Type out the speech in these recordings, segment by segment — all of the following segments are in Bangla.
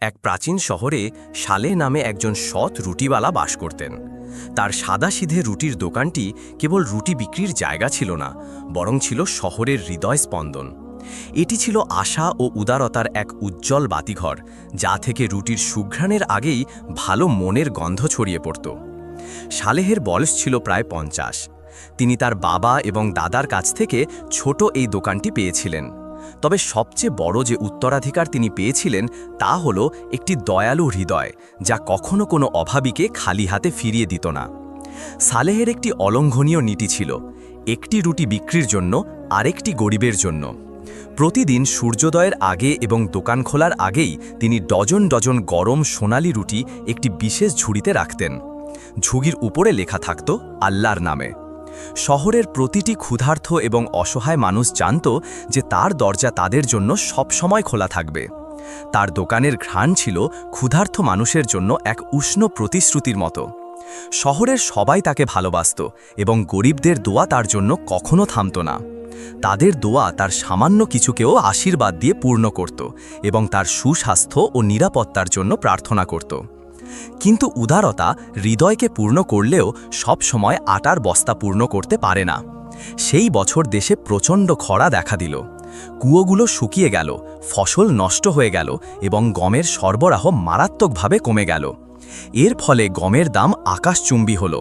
এক প্রাচীন শহরে শালে নামে একজন সৎ রুটিওয়ালা বাস করতেন। তার সাদাসিধে রুটির দোকানটি কেবল রুটি বিক্রির জায়গা ছিল না, বরং ছিল শহরের হৃদয় স্পন্দন এটি ছিল আশা ও উদারতার এক উজ্জ্বল বাতিঘর, যা থেকে রুটির সুঘ্রাণের আগেই ভালো মনের গন্ধ ছড়িয়ে পড়ত। সালেহের বয়স ছিল প্রায় পঞ্চাশ। তিনি তার বাবা এবং দাদার কাছ থেকে ছোট এই দোকানটি পেয়েছিলেন। তবে সবচেয়ে বড় যে উত্তরাধিকার তিনি পেয়েছিলেন তা হল একটি দয়ালু হৃদয়, যা কখনো কোনো অভাবীকে খালি হাতে ফিরিয়ে দিত না। সালেহের একটি অলঙ্ঘনীয় নীতি ছিল, একটি রুটি বিক্রির জন্য আরেকটি গরিবের জন্য। প্রতিদিন সূর্যোদয়ের আগে এবং দোকান খোলার আগেই তিনি ডজন ডজন গরম সোনালি রুটি একটি বিশেষ ঝুড়িতে রাখতেন। ঝুগির উপরে লেখা থাকত, আল্লাহর নামে। শহরের প্রতিটি ক্ষুধার্থ এবং অসহায় মানুষ জানত যে তার দরজা তাদের জন্য সবসময় খোলা থাকবে। তার দোকানের ঘ্রাণ ছিল ক্ষুধার্থ মানুষের জন্য এক উষ্ণ প্রতিশ্রুতির মতো। শহরের সবাই তাকে ভালোবাসত এবং গরিবদের দোয়া তার জন্য কখনো থামত না। তাদের দোয়া তার সামান্য কিছুকেও আশীর্বাদ দিয়ে পূর্ণ করত এবং তার সুস্বাস্থ্য ও নিরাপত্তার জন্য প্রার্থনা করত। কিন্তু উদারতা হৃদয়কে পূর্ণ করলেও সব সময় আটার বস্তা পূর্ণ করতে পারে না। সেই বছর দেশে প্রচণ্ড খরা দেখা দিল। কুয়োগুলো শুকিয়ে গেল, ফসল নষ্ট হয়ে গেল এবং গমের সরবরাহ মারাত্মকভাবে কমে গেল। এর ফলে গমের দাম আকাশচুম্বী হল।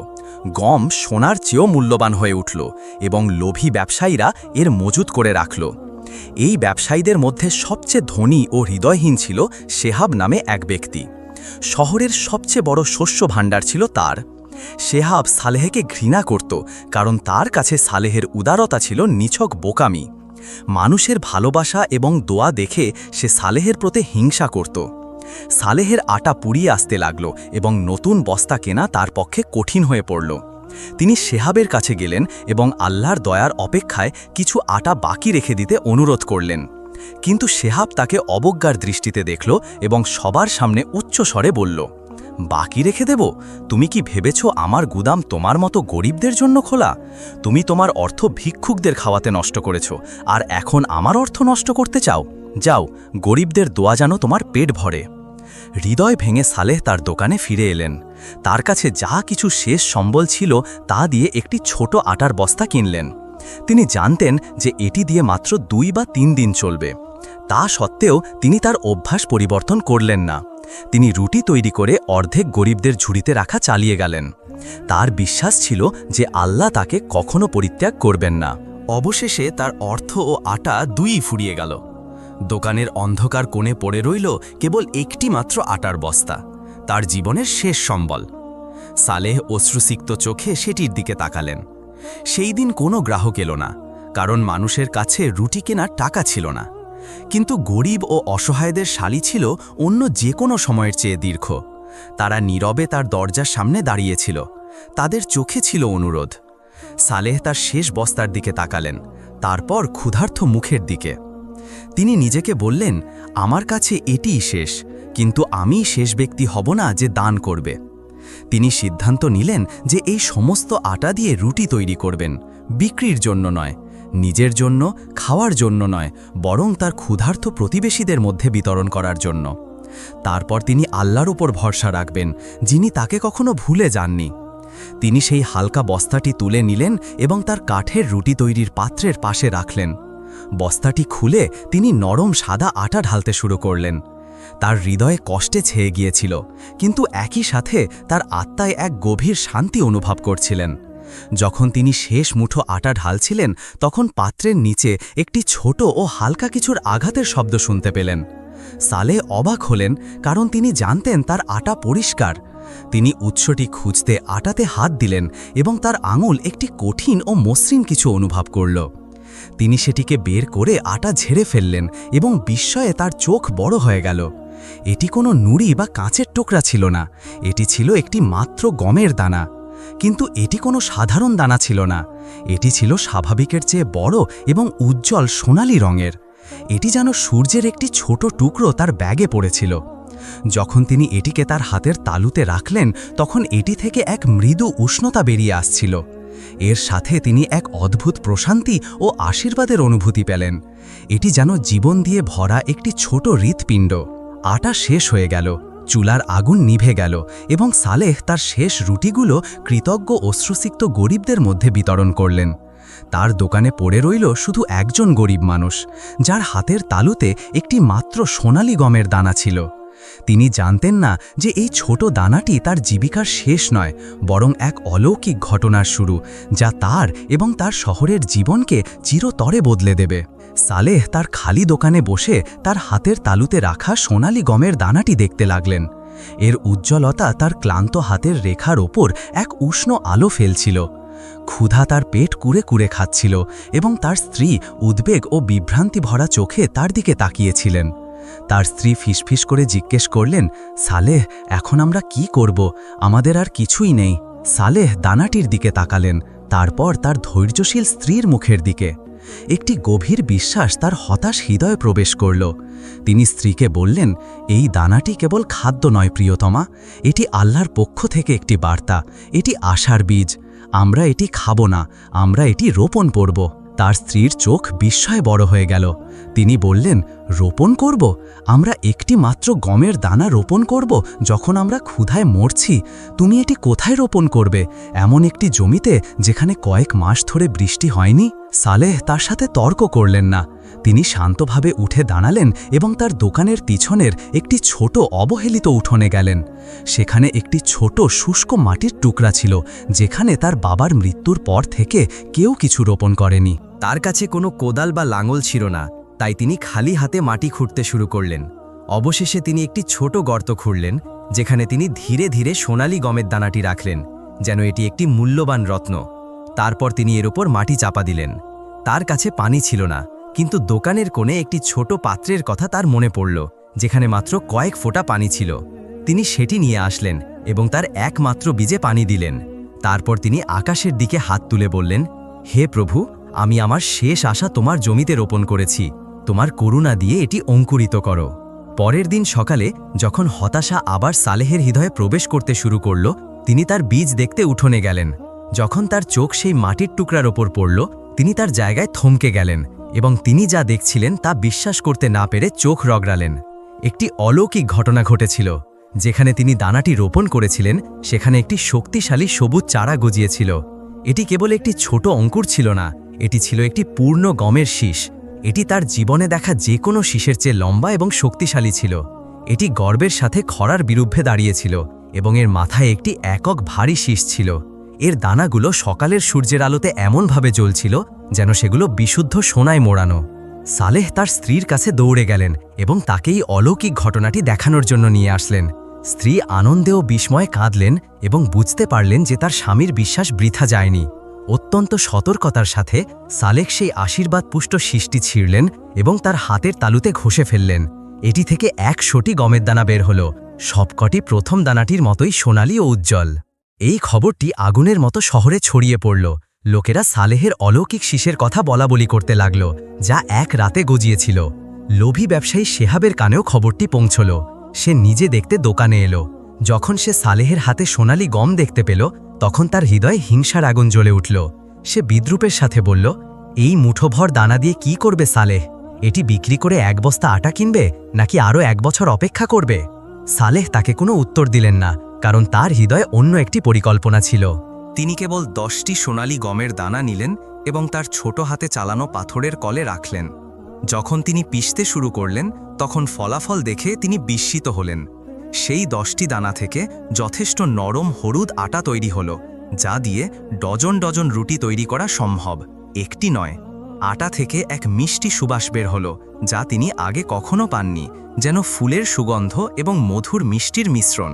গম সোনার চেয়েও মূল্যবান হয়ে উঠল এবং লোভী ব্যবসায়ীরা এর মজুত করে রাখল। এই ব্যবসায়ীদের মধ্যে সবচেয়ে ধনী ও হৃদয়হীন ছিল শেহাব নামে এক ব্যক্তি। শহরের সবচেয়ে বড় শস্য ভাণ্ডার ছিল তার। শেহাব সালেহকে ঘৃণা করত, কারণ তার কাছে সালেহের উদারতা ছিল নিছক বোকামি। মানুষের ভালোবাসা এবং দোয়া দেখে সে সালেহের প্রতি হিংসা করত। সালেহের আটা পুড়িয়ে আসতে লাগল এবং নতুন বস্তা কেনা তার পক্ষে কঠিন হয়ে পড়ল। তিনি শেহাবের কাছে গেলেন এবং আল্লাহর দয়ার অপেক্ষায় কিছু আটা বাকি রেখে দিতে অনুরোধ করলেন। কিন্তু শেহাব তাকে অবজ্ঞার দৃষ্টিতে দেখল এবং সবার সামনে উচ্চ স্বরে বলল, বাকি রেখে দেব? তুমি কি ভেবেছ আমার গুদাম তোমার মতো গরিবদের জন্য খোলা? তুমি তোমার অর্থ ভিক্ষুকদের খাওয়াতে নষ্ট করেছ, আর এখন আমার অর্থ নষ্ট করতে চাও? যাও, গরিবদের দোয়া যেন তোমার পেট ভরে। হৃদয় ভেঙে সালেহ তার দোকানে ফিরে এলেন। তার কাছে যা কিছু শেষ সম্বল ছিল তা দিয়ে একটি ছোট আটার বস্তা কিনলেন। তিনি জানতেন যে এটি দিয়ে মাত্র দুই বা তিন দিন চলবে। তা সত্ত্বেও তিনি তার অভ্যাস পরিবর্তন করলেন না। তিনি রুটি তৈরি করে অর্ধেক গরিবদের ঝুড়িতে রাখা চালিয়ে গেলেন। তার বিশ্বাস ছিল যে আল্লাহ তাকে কখনো পরিত্যাগ করবেন না। অবশেষে তার অর্থ ও আটা দুই ফুরিয়ে গেল। দোকানের অন্ধকার কোণে পড়ে রইল কেবল একটি মাত্র আটার বস্তা, তার জীবনের শেষ সম্বল। সালেহ অশ্রুসিক্ত চোখে সেটির দিকে তাকালেন। সেই দিন কোনো গ্রাহক এলো না, কারণ মানুষের কাছে রুটি কেনার টাকা ছিল না। কিন্তু গরিব ও অসহায়দের শালি ছিল অন্য যে কোনো সময়ের চেয়ে দীর্ঘ। তারা নীরবে তার দরজার সামনে দাঁড়িয়েছিল। তাদের চোখে ছিল অনুরোধ। সালেহ তার শেষ বস্তার দিকে তাকালেন, তারপর ক্ষুধার্থ মুখের দিকে। তিনি নিজেকে বললেন, আমার কাছে এটিই শেষ, কিন্তু আমি শেষ ব্যক্তি হব না যে দান করবে। তিনি সিদ্ধান্ত নিলেন যে এই সমস্ত আটা দিয়ে রুটি তৈরি করবেন, বিক্রির জন্য নয়, নিজের জন্য, খাওয়ার জন্য নয়, বরং তার ক্ষুধার্থ প্রতিবেশীদের মধ্যে বিতরণ করার জন্য। তারপর তিনি আল্লাহর উপর ভরসা রাখবেন, যিনি তাকে কখনো ভুলে যাননি। তিনি সেই হালকা বস্তাটি তুলে নিলেন এবং তার কাঠের রুটি তৈরির পাত্রের পাশে রাখলেন। বস্তাটি খুলে তিনি নরম সাদা আটা ঢালতে শুরু করলেন। তার হৃদয়ে কষ্টে ছেয়ে গিয়েছিল, কিন্তু একই সাথে তার আত্মায় এক গভীর শান্তি অনুভব করছিলেন। যখন তিনি শেষ মুঠো আটা ঢালছিলেন, তখন পাত্রের নিচে একটি ছোট ও হালকা কিছুর আঘাতের শব্দ শুনতে পেলেন। সালে অবাক হলেন, কারণ তিনি জানতেন তার আটা পরিষ্কার। তিনি উৎসটি খুঁজতে আটাতে হাত দিলেন এবং তার আঙুল একটি কঠিন ও মসৃণ কিছু অনুভব করল। তিনি সেটিকে বের করে আটা ঝেড়ে ফেললেন এবং বিস্ময়ে তার চোখ বড় হয়ে গেল। এটি কোনো নুড়ি বা কাঁচের টুকরা ছিল না, এটি ছিল একটি মাত্র গমের দানা। কিন্তু এটি কোনো সাধারণ দানা ছিল না, এটি ছিল স্বাভাবিকের চেয়ে বড় এবং উজ্জ্বল সোনালি রঙের। এটি যেন সূর্যের একটি ছোট টুকরো তার ব্যাগে পড়েছিল। যখন তিনি এটিকে তার হাতের তালুতে রাখলেন, তখন এটি থেকে এক মৃদু উষ্ণতা বেরিয়ে আসছিল। এর সাথে তিনি এক অদ্ভুত প্রশান্তি ও আশীর্বাদের অনুভূতি পেলেন। এটি যেন জীবন দিয়ে ভরা একটি ছোট হৃৎপিণ্ড। আটা শেষ হয়ে গেল, চুলার আগুন নিভে গেল এবং সালেহ তার শেষ রুটিগুলো কৃতজ্ঞ অশ্রুসিক্ত গরিবদের মধ্যে বিতরণ করলেন। তার দোকানে পড়ে রইল শুধু একজন গরিব মানুষ, যার হাতের তালুতে একটি মাত্র সোনালি গমের দানা ছিল। তিনি জানতেন না যে এই ছোট দানাটি তার জীবিকার শেষ নয়, বরং এক অলৌকিক ঘটনার শুরু, যা তার এবং তার শহরের জীবনকে চিরতরে বদলে দেবে। সালেহ তার খালি দোকানে বসে তার হাতের তালুতে রাখা সোনালি গমের দানাটি দেখতে লাগলেন। এর উজ্জ্বলতা তার ক্লান্ত হাতের রেখার ওপর এক উষ্ণ আলো ফেলছিল। ক্ষুধা তার পেট কুড়ে কুড়ে খাচ্ছিল এবং তার স্ত্রী উদ্বেগ ও বিভ্রান্তি ভরা চোখে তার দিকে তাকিয়েছিলেন। তার স্ত্রী ফিসফিস করে জিজ্ঞেস করলেন, সালেহ, এখন আমরা কি করব? আমাদের আর কিছুই নেই। সালেহ দানাটির দিকে তাকালেন, তারপর তার ধৈর্যশীল স্ত্রীর মুখের দিকে। একটি গভীর বিশ্বাস তার হতাশ হৃদয়ে প্রবেশ করল। তিনি স্ত্রীকে বললেন, এই দানাটি কেবল খাদ্য নয়, প্রিয়তমা। এটি আল্লাহর পক্ষ থেকে একটি বার্তা। এটি আশার বীজ। আমরা এটি খাব না। আমরা এটি রোপণ করব। তার স্ত্রীর চোখ বিস্ময়ে বড় হয়ে গেল। তিনি বললেন, রোপণ করব? আমরা একটি মাত্র গমের দানা রোপণ করব যখন আমরা ক্ষুধায় মরছি। তুমি এটি কোথায় রোপণ করবে? এমন একটি জমিতে যেখানে কয়েক মাস ধরে বৃষ্টি হয়নি? সালেহ তার সাথে তর্ক করলেন না। তিনি শান্তভাবে উঠে দাঁড়ালেন এবং তার দোকানের পিছনের একটি ছোট অবহেলিত উঠোনে গেলেন। সেখানে একটি ছোট শুষ্ক মাটির টুকরা ছিল, যেখানে তার বাবার মৃত্যুর পর থেকে কেউ কিছু রোপণ করেনি। তার কাছে কোনো কোদাল বা লাঙল ছিল না, তাই তিনি খালি হাতে মাটি খুঁড়তে শুরু করলেন। অবশেষে তিনি একটি ছোট গর্ত খুঁড়লেন, যেখানে তিনি ধীরে ধীরে সোনালি গমের দানাটি রাখলেন, যেন এটি একটি মূল্যবান রত্ন। তারপর তিনি এর উপর মাটি চাপা দিলেন। তার কাছে পানি ছিল না, কিন্তু দোকানের কোণে একটি ছোট পাত্রের কথা তার মনে পড়ল, যেখানে মাত্র কয়েক ফোঁটা পানি ছিল। তিনি সেটি নিয়ে আসলেন এবং তার একমাত্র বীজে পানি দিলেন। তারপর তিনি আকাশের দিকে হাত তুলে বললেন, হে প্রভু, আমি আমার শেষ আশা তোমার জমিতে রোপণ করেছি। তোমার করুণা দিয়ে এটি অঙ্কুরিত করো। পরের দিন সকালে যখন হতাশা আবার সালেহের হৃদয়ে প্রবেশ করতে শুরু করল, তিনি তার বীজ দেখতে উঠোনে গেলেন। যখন তার চোখ সেই মাটির টুকরার ওপর পড়ল, তিনি তার জায়গায় থমকে গেলেন এবং তিনি যা দেখছিলেন তা বিশ্বাস করতে না পেরে চোখ রগড়ালেন। একটি অলৌকিক ঘটনা ঘটেছিল, যেখানে তিনি দানাটি রোপণ করেছিলেন, সেখানে একটি শক্তিশালী সবুজ চারা গজিয়েছিল। এটি কেবল একটি ছোট অঙ্কুর ছিল না, এটি ছিল একটি পূর্ণ গমের শীষ। এটি তার জীবনে দেখা যে কোনো শীষের চেয়ে লম্বা এবং শক্তিশালী ছিল। এটি গর্বের সাথে খরার বিরুদ্ধে দাঁড়িয়েছিল এবং এর মাথায় একটি একক ভারী শীষ ছিল। এর দানাগুলো সকালের সূর্যের আলোতে এমনভাবে জ্বলছিল যেন সেগুলো বিশুদ্ধ সোনায় মোড়ানো। সালেহ তার স্ত্রীর কাছে দৌড়ে গেলেন এবং তাকেই অলৌকিক ঘটনাটি দেখানোর জন্য নিয়ে আসলেন। স্ত্রী আনন্দে ও বিস্ময়ে কাঁদলেন এবং বুঝতে পারলেন যে তার স্বামীর বিশ্বাস বৃথা যায়নি। অত্যন্ত সতর্কতার সাথে সালেক সেই আশীর্বাদ পুষ্ট সৃষ্টি ছিঁড়লেন এবং তার হাতের তালুতে ঘষে ফেললেন। এটি থেকে একশোটি গমের দানা বের হল। সবকটি প্রথম দানাটির মতোই সোনালি ও উজ্জ্বল। এই খবরটি আগুনের মতো শহরে ছড়িয়ে পড়ল। লোকেরা সালেহের অলৌকিক শীষের কথা বলা বলি করতে লাগল, যা এক রাতে গজিয়েছিল। লোভী ব্যবসায়ী শেহাবের কানেও খবরটি পৌঁছল। সে নিজে দেখতে দোকানে এলো। যখন সে সালেহের হাতে সোনালি গম দেখতে পেল, তখন তার হৃদয়ে হিংসার আগুন জ্বলে উঠল। সে বিদ্রুপের সাথে বলল, এই মুঠোভর দানা দিয়ে কি করবে সালেহ? এটি বিক্রি করে এক বস্তা আটা কিনবে, নাকি আরও এক বছর অপেক্ষা করবে? সালেহ তাকে কোনো উত্তর দিলেন না। কারণ তার হৃদয়ে অন্য একটি পরিকল্পনা ছিল। তিনি কেবল দশটি সোনালি গমের দানা নিলেন এবং তার ছোট হাতে চালানো পাথরের কলে রাখলেন। যখন তিনি পিষতে শুরু করলেন, তখন ফলাফল দেখে তিনি বিস্মিত হলেন। সেই দশটি দানা থেকে যথেষ্ট নরম হলুদ আটা তৈরি হলো, যা দিয়ে ডজন ডজন রুটি তৈরি করা সম্ভব। একটি নয়, আটা থেকে এক মিষ্টি সুবাস বের হলো, যা তিনি আগে কখনো পাননি, যেন ফুলের সুগন্ধ এবং মধুর মিষ্টির মিশ্রণ।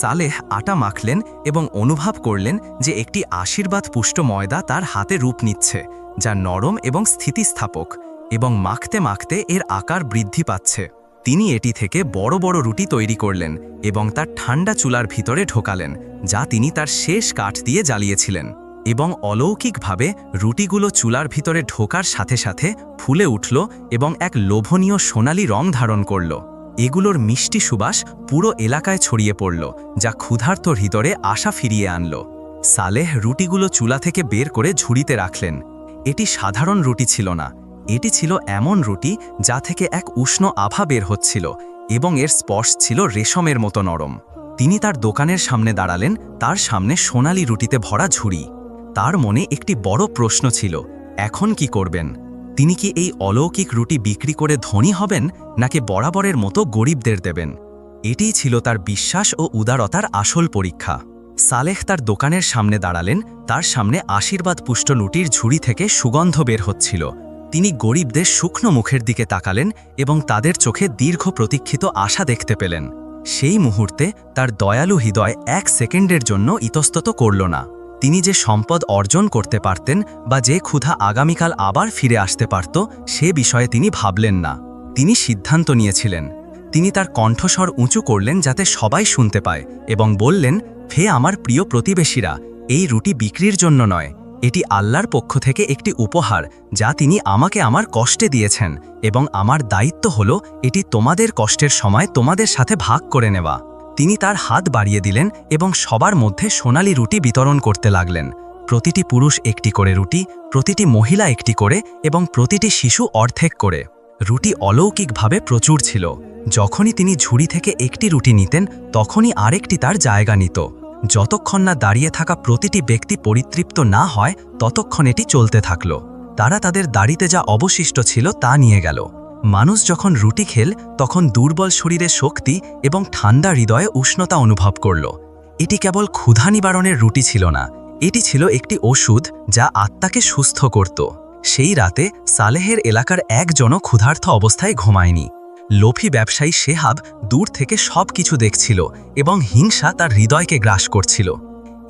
সালেহ আটা মাখলেন এবং অনুভব করলেন যে একটি আশীর্বাদ পুষ্ট ময়দা তার হাতে রূপ নিচ্ছে, যা নরম এবং স্থিতিস্থাপক এবং মাখতে মাখতে এর আকার বৃদ্ধি পাচ্ছে। তিনি এটি থেকে বড় বড় রুটি তৈরি করলেন এবং তার ঠান্ডা চুলার ভিতরে ঢোকালেন, যা তিনি তার শেষ কাঠ দিয়ে জ্বালিয়েছিলেন এবং অলৌকিকভাবে রুটিগুলো চুলার ভিতরে ঢোকার সাথে সাথে ফুলে উঠল এবং এক লোভনীয় সোনালি রং ধারণ করল। এগুলোর মিষ্টি সুবাস পুরো এলাকায় ছড়িয়ে পড়ল, যা ক্ষুধার্ত হৃদরে আশা ফিরিয়ে আনল। সালেহ রুটিগুলো চুলা থেকে বের করে ঝুড়িতে রাখলেন। এটি সাধারণ রুটি ছিল না। এটি ছিল এমন রুটি যা থেকে এক উষ্ণ আভা বের হচ্ছিল এবং এর স্পর্শ ছিল রেশমের মতো নরম। তিনি তার দোকানের সামনে দাঁড়ালেন, তার সামনে সোনালি রুটিতে ভরা ঝুড়ি। তার মনে একটি বড় প্রশ্ন ছিল, এখন কি করবেন? তিনি কি এই অলৌকিক রুটি বিক্রি করে ধনী হবেন, নাকি বরাবরের মতো গরিবদের দেবেন? এটিই ছিল তার বিশ্বাস ও উদারতার আসল পরীক্ষা। সালেহ তার দোকানের সামনে দাঁড়ালেন, তার সামনে আশীর্বাদ পুষ্ট রুটির ঝুড়ি থেকে সুগন্ধ বের হচ্ছিল। তিনি গরিবদের শুকনো মুখের দিকে তাকালেন এবং তাদের চোখে দীর্ঘ প্রতীক্ষিত আশা দেখতে পেলেন। সেই মুহূর্তে তার দয়ালু হৃদয় এক সেকেন্ডের জন্য ইতস্তত করল না। তিনি যে সম্পদ অর্জন করতে পারতেন বা যে ক্ষুধা আগামীকাল আবার ফিরে আসতে পারত, সে বিষয়ে তিনি ভাবলেন না। তিনি সিদ্ধান্ত নিয়েছিলেন। তিনি তার কণ্ঠস্বর উঁচু করলেন যাতে সবাই শুনতে পায় এবং বললেন ফে আমার প্রিয় প্রতিবেশীরা, এই রুটি বিক্রির জন্য নয়। এটি আল্লাহর পক্ষ থেকে একটি উপহার, যা তিনি আমাকে আমার কষ্টে দিয়েছেন এবং আমার দায়িত্ব হল এটি তোমাদের কষ্টের সময় তোমাদের সাথে ভাগ করে নেওয়া। তিনি তার হাত বাড়িয়ে দিলেন এবং সবার মধ্যে সোনালি রুটি বিতরণ করতে লাগলেন। প্রতিটি পুরুষ একটি করে রুটি, প্রতিটি মহিলা একটি করে এবং প্রতিটি শিশু অর্ধেক করে। রুটি অলৌকিকভাবে প্রচুর ছিল। যখনই তিনি ঝুড়ি থেকে একটি রুটি নিতেন, তখনই আরেকটি তার জায়গা নিত। যতক্ষণ না দাঁড়িয়ে থাকা প্রতিটি ব্যক্তি পরিতৃপ্ত না হয়, ততক্ষণ এটি চলতে থাকল। তারা তাদের দাড়িতে যা অবশিষ্ট ছিল তা নিয়ে গেল। মানুষ যখন রুটি খেল, তখন দুর্বল শরীরে শক্তি এবং ঠান্ডা হৃদয়ে উষ্ণতা অনুভব করল। এটি কেবল ক্ষুধা নিবারণের রুটি ছিল না, এটি ছিল একটি ওষুধ যা আত্মাকে সুস্থ করত। সেই রাতে সালেহের এলাকার একজনও ক্ষুধার্থ অবস্থায় ঘুমায়নি। লোভী ব্যবসায়ী শেহাব দূর থেকে সব কিছু দেখছিল এবং হিংসা তার হৃদয়কে গ্রাস করছিল।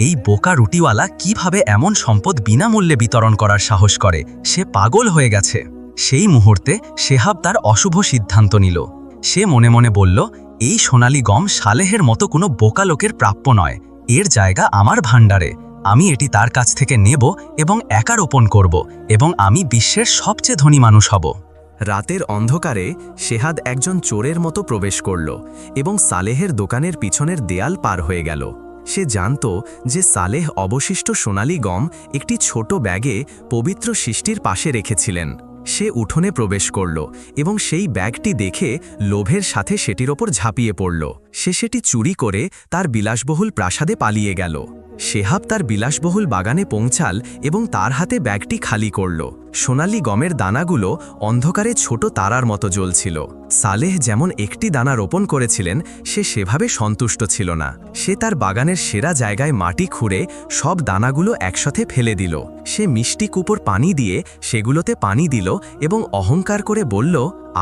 এই বোকা রুটিওয়ালা কীভাবে এমন সম্পদ বিনামূল্যে বিতরণ করার সাহস করে, সে পাগল হয়ে গেছে। সেই মুহূর্তে শেহাব তার অশুভ সিদ্ধান্ত নিল। সে মনে মনে বলল, এই সোনালি গম সালেহের মতো কোনো বোকা লোকের প্রাপ্য নয়। এর জায়গা আমার ভাণ্ডারে। আমি এটি তার কাছ থেকে নেব এবং একা রোপণ করব এবং আমি বিশ্বের সবচেয়ে ধনী মানুষ হব। রাতের অন্ধকারে শেহাদ একজন চোরের মতো প্রবেশ করল এবং সালেহের দোকানের পিছনের দেয়াল পার হয়ে গেল। সে জানত যে সালেহ অবশিষ্ট সোনালি গম একটি ছোট ব্যাগে পবিত্র সৃষ্টির পাশে রেখেছিলেন। সে উঠোনে প্রবেশ করল এবং সেই ব্যাগটি দেখে লোভের সাথে সেটির ওপর ঝাঁপিয়ে পড়ল। সে সেটি চুরি করে তার বিলাসবহুল প্রাসাদে পালিয়ে গেল। সেহাব তার বিলাসবহুল বাগানে পৌঁছাল এবং তার হাতে ব্যাগটি খালি করল। সোনালি গমের দানাগুলো অন্ধকারে ছোট তারার মতো জ্বলছিল। সালেহ যেমন একটি দানা রোপণ করেছিলেন, সে সেভাবে সন্তুষ্ট ছিল না। সে তার বাগানের সেরা জায়গায় মাটি খুঁড়ে সব দানাগুলো একসাথে ফেলে দিল। সে মিষ্টি কুপোর পানি দিয়ে সেগুলোতে পানি দিল এবং অহংকার করে বলল,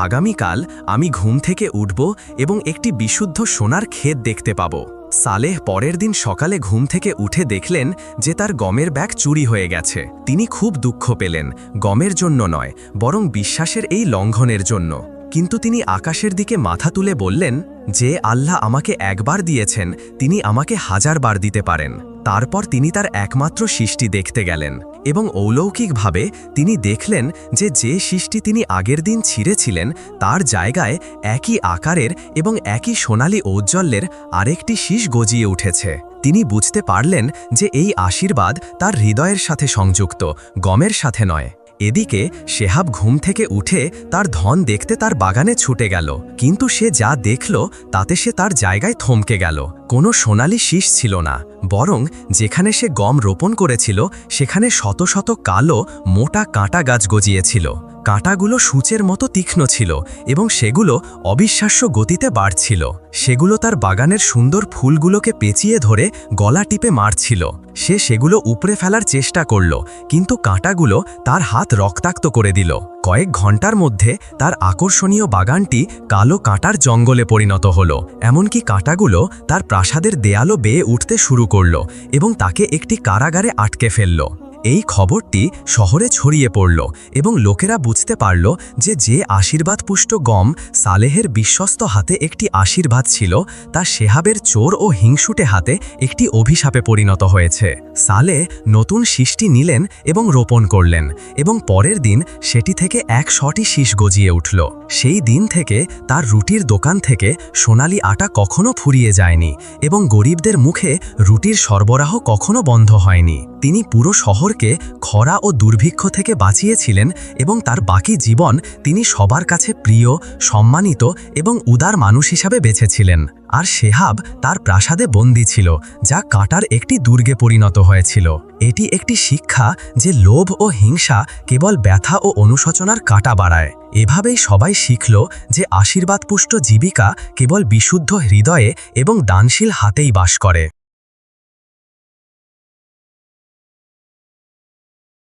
আগামীকাল আমি ঘুম থেকে উঠব এবং একটি বিশুদ্ধ সোনার ক্ষেত দেখতে পাবো। সালেহ পরের দিন সকালে ঘুম থেকে উঠে দেখলেন যে তার গমের ব্যাগ চুরি হয়ে গেছে। তিনি খুব দুঃখ পেলেন, গমের জন্য নয়, বরং বিশ্বাসের এই লঙ্ঘনের জন্য। কিন্তু তিনি আকাশের দিকে মাথা তুলে বললেন, যে আল্লাহ আমাকে একবার দিয়েছেন, তিনি আমাকে হাজারবার দিতে পারেন। তারপর তিনি তার একমাত্র সৃষ্টি দেখতে গেলেন এবং অলৌকিকভাবে তিনি দেখলেন যে যে সৃষ্টি তিনি আগের দিন ছিঁড়েছিলেন, তার জায়গায় একই আকারের এবং একই সোনালি ঔজ্জ্বল্যের আরেকটি শীষ গজিয়ে উঠেছে। তিনি বুঝতে পারলেন যে এই আশীর্বাদ তার হৃদয়ের সাথে সংযুক্ত, গমের সাথে নয়। এদিকে শেহাব ঘুম থেকে উঠে তার ধন দেখতে তার বাগানে ছুটে গেল। কিন্তু সে যা দেখল, তাতে সে তার জায়গায় থমকে গেল। কোনো সোনালি শীষ ছিল না। বরং যেখানে সে গম রোপণ করেছিল, সেখানে শত শত কালো, মোটা কাঁটা গাছ গজিয়েছিল। কাঁটাগুলো সূচের মতো তীক্ষ্ণ ছিল এবং সেগুলো অবিশ্বাস্য গতিতে বাড়ছিল। সেগুলো তার বাগানের সুন্দর ফুলগুলোকে পেঁচিয়ে ধরে গলা টিপে মারছিল। সে সেগুলো উপড়ে ফেলার চেষ্টা করল, কিন্তু কাঁটাগুলো তার হাত রক্তাক্ত করে দিল। কয়েক ঘণ্টার মধ্যে তার আকর্ষণীয় বাগানটি কালো কাঁটার জঙ্গলে পরিণত হল, এমনকি কাঁটাগুলো তার প্রাসাদের দেয়ালও বেয়ে উঠতে শুরু করল এবং তাকে একটি কারাগারে আটকে ফেলল। এই খবরটি শহরে ছড়িয়ে পড়ল এবং লোকেরা বুঝতে পারল যে যে আশীর্বাদপুষ্ট গম সালেহের বিশ্বস্ত হাতে একটি আশীর্বাদ ছিল, তা শেহাবের চোর ও হিংসুটে হাতে একটি অভিশাপে পরিণত হয়েছে। সালে নতুন সৃষ্টি নিলেন এবং রোপণ করলেন এবং পরের দিন সেটি থেকে এক শটি শীষ গজিয়ে উঠল। সেই দিন থেকে তার রুটির দোকান থেকে সোনালি আটা কখনো ফুরিয়ে যায়নি এবং গরিবদের মুখে রুটির সরবরাহ কখনো বন্ধ হয়নি। তিনি পুরো শহরে শহরকে খরা ও দুর্ভিক্ষ থেকে বাঁচিয়েছিলেন এবং তার বাকি জীবন তিনি সবার কাছে প্রিয়, সম্মানিত এবং উদার মানুষ হিসাবে বেঁচেছিলেন আর শেহাব তার প্রাসাদে বন্দী ছিল, যা কাটার একটি দুর্গে পরিণত হয়েছিল। এটি একটি শিক্ষা যে লোভ ও হিংসা কেবল ব্যথা ও অনুশোচনার কাটা বাড়ায়। এভাবেই সবাই শিখল যে আশীর্বাদপুষ্ট জীবিকা কেবল বিশুদ্ধ হৃদয়ে এবং দানশীল হাতেই বাস করে।